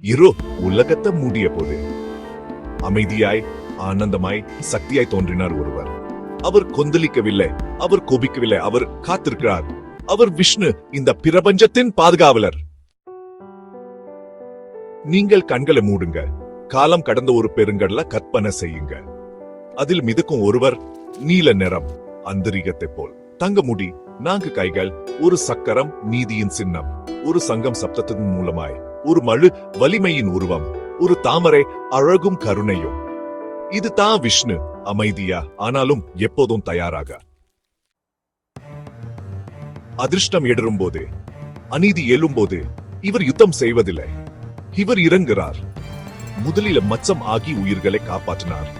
இரு உலகத்தை மூடிய போது. அமைதியாய் ஆனந்தமாய் சக்தியாய் தோன்றினார் ஒருவர். அவர் கொந்தளிக்கவில்லை அவர் கோபிக்கவில்லை அவர் காத்திருக்கிறார். அவர் விஷ்ணு இந்த பிரபஞ்சத்தின் பாதுகாவலர். நீங்கள் கண்களை மூடுங்க காலம் கடந்த ஒரு பெருங்கடல கற்பனை செய்யுங்க. அதில் மிதக்கும் ஒருவர் நீல நிறம் அந்தரிகத்தை போல். தங்க முடி நான்கு கைகள் ஒரு சக்கரம் நீதியின் சின்னம். ஒரு சங்கம் சப்தத்தின் மூலமாய். ஒரு மழு வலிமையின் உருவம். ஒரு தாமரை அழகும் கருணையும். இது தான் விஷ்ணு அமைதியா ஆனாலும் எப்போதும் தயாராக. அதிர்ஷ்டம் எடுரும் போது அநீதி எழும்போது இவர் யுத்தம் செய்வதில்லை. இவர் இறங்குகிறார். முதலில் மச்சம் ஆகி உயிர்களை காப்பாற்றினார்.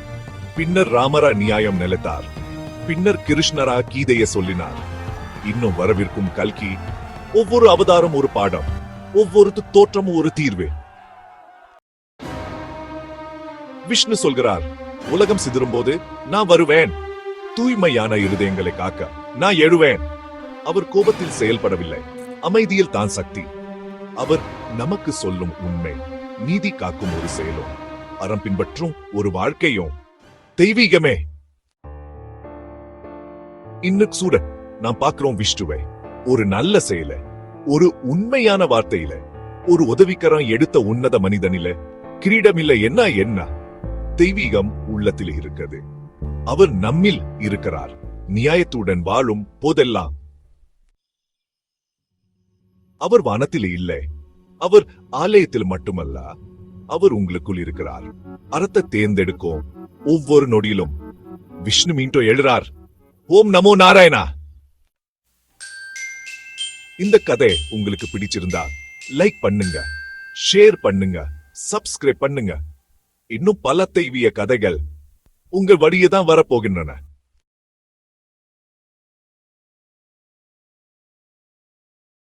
பின்னர் ராமரா நியாயம் நிலைத்தார். பின்னர் கிருஷ்ணரா கீதையை சொல்லினார். இன்னும் வரவிருக்கும் கல்கி ஒவ்வொரு அவதாரம் ஒரு பாடம் ஒவ்வொரு தோற்றமும் ஒரு தீர்வு. விஷ்ணு சொல்கிறார் உலகம் சிதறும் போது நான் வருவேன். தூய்மையான இருதயங்களை காக்க நான் எழுவேன். அவர் கோபத்தில் செயல்படவில்லை. அமைதியில் தான் சக்தி. அவர் நமக்கு சொல்லும் உண்மை நீதி காக்கும் ஒரு செயலும் அறம் பின்பற்றும் ஒரு வாழ்க்கையும். தெய்வீகமே. இன்னும் சூடன். நாம் பார்க்கிறோம் விஷ்ணுவை. ஒரு நல்ல செயல ஒரு உண்மையான வார்த்தையில ஒரு உதவிக்கரம் எடுத்த உன்னத மனிதனில கிரீடம் இல்ல என்ன என்ன? தெய்வீகம் உள்ளத்தில் இருக்கிறது. அவர் நம்மில் இருக்கிறார். நியாயத்துடன் வாழும் போதெல்லாம். அவர் வானத்தில் இல்லை. அவர் ஆலயத்தில் மட்டுமல்ல. அவர் உங்களுக்குள் இருக்கிறார். அறத்தை தேர்ந்தெடுக்கும் ஒவ்வொரு நொடியிலும். விஷ்ணு மீண்டும் எழுறார். ஓம் நமோ நாராயணா! இந்த கதை உங்களுக்கு பிடிச்சிருந்தா லைக் பண்ணுங்க ஷேர் பண்ணுங்க சப்ஸ்கிரைப் பண்ணுங்க. இன்னும் பல தெய்வீக கதைகள் உங்கள் வழியே தான் வரப்போகின்றன.